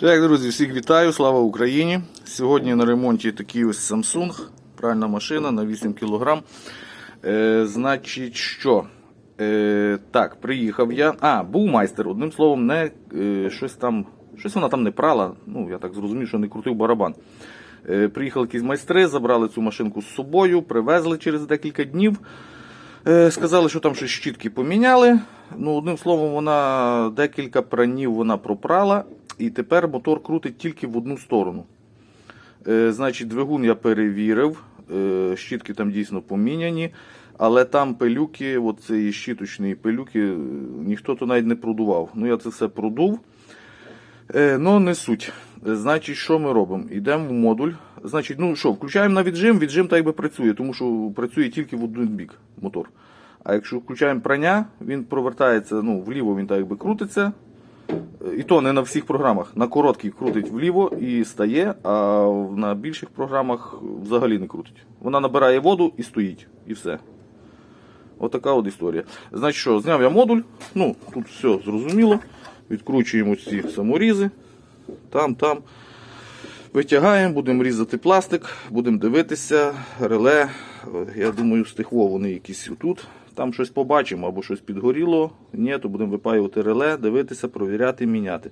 Так, друзі, всіх вітаю, слава Україні. Сьогодні на ремонті такий ось Samsung, пральна машина на 8 кг. Е, значить, що? Е, так, приїхав я. А, був майстер, одним словом, не е, щось там. Щось вона там не прала. Ну, я так зрозумів, що не крутив барабан. Е, приїхали якісь майстри, забрали цю машинку з собою, привезли через декілька днів. Е, Сказали, що там щось щітки поміняли. Ну, одним словом, вона декілька пранів вона пропрала, і тепер мотор крутить тільки в одну сторону. Е, Значить, двигун я перевірив, е, щітки там дійсно поміняні, але там пилюки, от цієї щіточної пилюки, е, ніхто то навіть не продував. Ну, я це все продув. Ну, не суть. Значить, що ми робимо? Йдемо в модуль. Значить, ну що, включаємо на віджим, віджим так якби працює, тому що працює тільки в один бік мотор. А якщо включаємо прання, він провертається, ну, вліво він так якби крутиться. І то не на всіх програмах. На коротких крутить вліво і стає, а на більших програмах взагалі не крутить. Вона набирає воду і стоїть. І все. Отака от історія. Значить що, зняв я модуль. Ну, тут все зрозуміло. Відкручуємо ці саморізи. Там, там. Витягаємо, будемо різати пластик, будемо дивитися, реле. Я думаю, стихво вони якісь отут. Там щось побачимо або щось підгоріло. Ні, то будемо випаювати реле, дивитися, провіряти, міняти.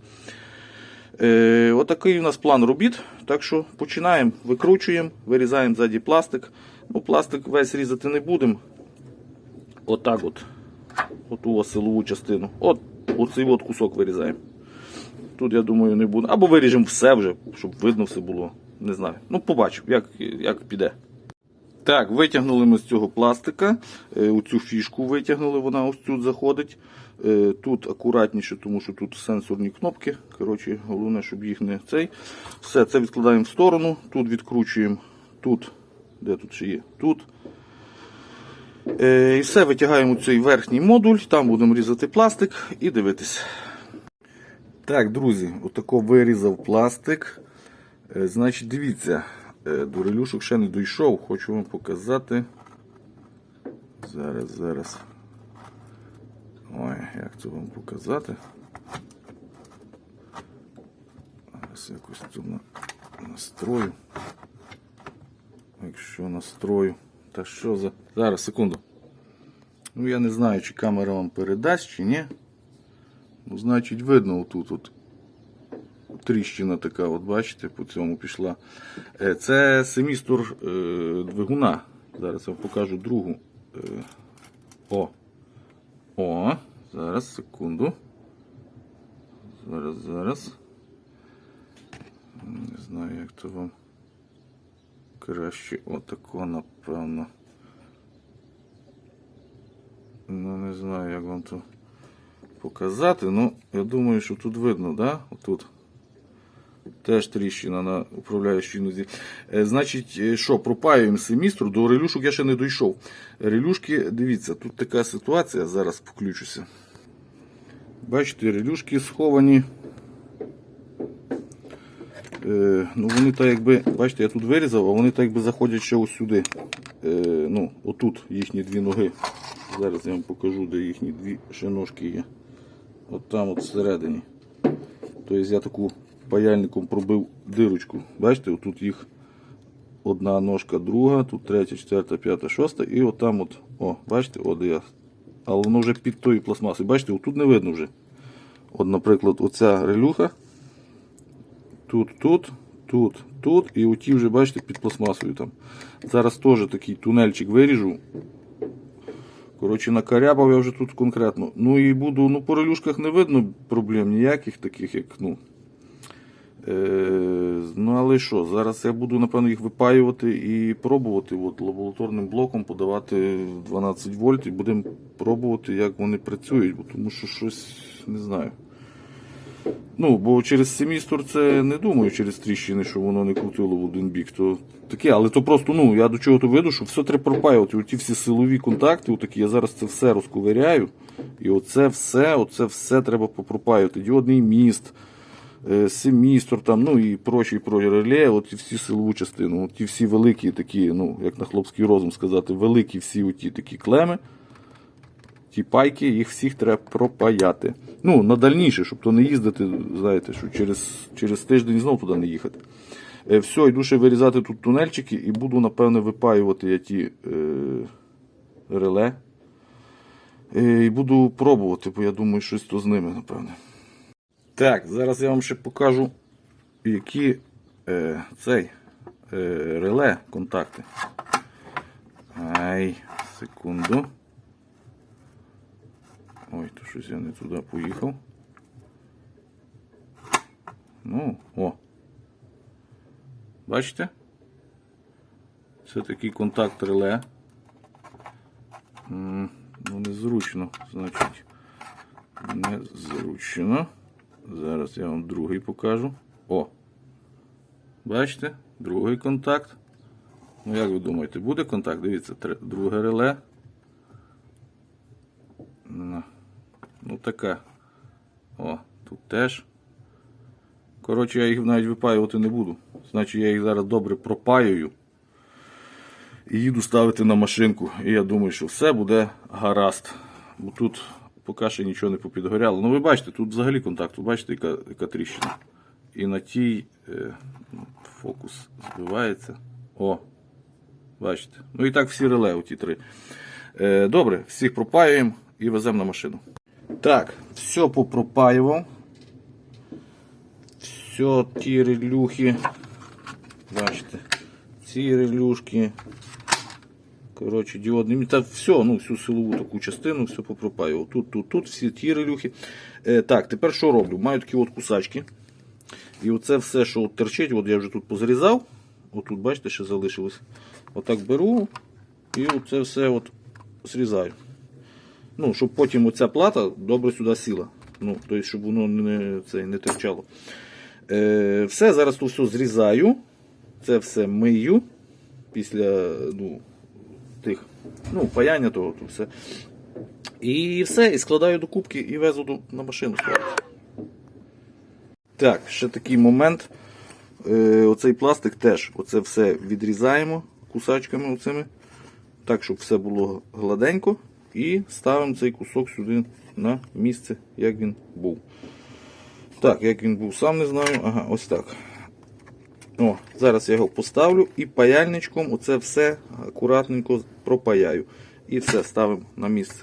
Е, отакий у нас план робіт. Так що починаємо, викручуємо, вирізаємо ззаді пластик. Ну, пластик весь різати не будемо. Отак от. Оту ось силову частину. От оцей от кусок вирізаємо. Тут, я думаю, не буде. Або виріжемо все вже, щоб видно все було. Не знаю. Ну, побачимо, як, як піде. Так, витягнули ми з цього пластика. Е, Оцю фішку витягнули, вона ось тут заходить. Е, Тут акуратніше, тому що тут сенсорні кнопки. Коротше, головне, щоб їх не цей. Все, це відкладаємо в сторону. Тут відкручуємо. Тут, де тут ще є? Тут. Е, І все, витягаємо цей верхній модуль, там будемо різати пластик і дивитися. Так, друзі, отако вирізав пластик. Е, Значить, дивіться, е, до релюшок ще не дійшов, хочу вам показати. Зараз, зараз. Ой, як це вам показати? Зараз якось тут на- настрою. Якщо настрою. Та що за. Зараз, секунду. Ну я не знаю, чи камера вам передасть, чи ні. Ну, значить, видно отут от тріщина така, от бачите, по цьому пішла. Е, Це семістор е, двигуна. Зараз я вам покажу другу. Е, О. О, зараз, секунду. Зараз, зараз. Не знаю, як то вам краще отако, напевно. Ну, не знаю, як вам то показати. Ну, я думаю, що тут видно, да? Отут. Теж тріщина на управляючій нозі. Е, значить, е, що, пропаюємо семістру, до релюшок я ще не дійшов. Релюшки, дивіться, тут така ситуація, зараз включуся. Бачите, релюшки сховані. Е, ну, вони так якби, бачите, я тут вирізав, а вони так якби заходять ще ось сюди. Ну, отут їхні дві ноги. Зараз я вам покажу, де їхні дві ще ножки є. От там от всередині. Тобто я таку паяльником пробив дирочку. Бачите, отут їх одна ножка, друга, тут третя, четверта, п'ята, шоста, і от там от, о, бачите, от я. Але воно вже під тою пластмасою. Бачите, отут не видно вже. От, наприклад, оця релюха. Тут, тут, тут, тут. І оті вже, бачите, під пластмасою там. Зараз теж такий тунельчик виріжу. Коротше, накарябав я вже тут конкретно. Ну і буду, ну по релюшках не видно проблем ніяких таких, як, ну. Е, ну але що, зараз я буду, напевно, їх випаювати і пробувати от, лабораторним блоком подавати 12 вольт і будемо пробувати, як вони працюють, бо тому що щось не знаю. Ну, бо через семістр це не думаю, через тріщини, що воно не крутило в один бік. То таке, але то просто, ну, я до чого то веду, що все треба пропаювати. Оті всі силові контакти, отакі, я зараз це все розковиряю. І оце все, оце все треба попропаювати. Діодний міст, семістр, там, ну і прочі про реле, от всі силову частину, ті всі великі такі, ну, як на хлопський розум сказати, великі всі оті такі клеми ті пайки, їх всіх треба пропаяти. Ну, на дальніше, щоб то не їздити, знаєте, що через, через тиждень знов туди не їхати. Е, все, йду ще вирізати тут тунельчики і буду, напевне, випаювати я ті е, реле. Е, і буду пробувати, бо я думаю, щось то з ними, напевне. Так, зараз я вам ще покажу, які е, цей е, реле контакти. Ай, секунду. Ой, то щось я не туди поїхав. Ну, о. Бачите? Це такий контакт реле. Ну, незручно, значить. Незручно. Зараз я вам другий покажу. О! Бачите? Другий контакт. Ну, як ви думаєте, буде контакт? Дивіться, друге реле. Ну така. О, тут теж. Коротше, я їх навіть випаювати не буду. Значить, я їх зараз добре пропаюю. І їду ставити на машинку. І я думаю, що все буде гаразд. Бо тут поки ще нічого не попідгоряло. Ну ви бачите, тут взагалі контакт, ви бачите, яка, яка тріщина. І на тій е, ну, фокус збивається. О, бачите. Ну і так всі реле, оті три. Е, добре, всіх пропаюємо і веземо на машину. Так, все попропаював. Все, ті релюхи. Бачите, ці релюшки. Коротше, діодні. Та все, ну, всю силову таку частину, все попропаював. Тут, тут, тут, всі ті релюхи. Е, так, тепер що роблю? Маю такі от кусачки. І оце все, що от терчить, от я вже тут позрізав. Отут, бачите, ще залишилось. Отак беру і оце все от зрізаю. Ну, щоб потім оця плата добре сюди сіла. Ну, тобто, щоб воно не, це, не терчало. Е, все, зараз тут все зрізаю. Це все мию після ну, тих, ну, паяння того, то все. І все, і складаю до кубки і везу до, на машину. Так, ще такий момент. Е, оцей пластик теж оце все відрізаємо кусачками оцими, так, щоб все було гладенько. І ставимо цей кусок сюди на місце, як він був. Так, як він був, сам не знаю. Ага, ось так. О, зараз я його поставлю і паяльничком оце все акуратненько пропаяю. І все ставимо на місце.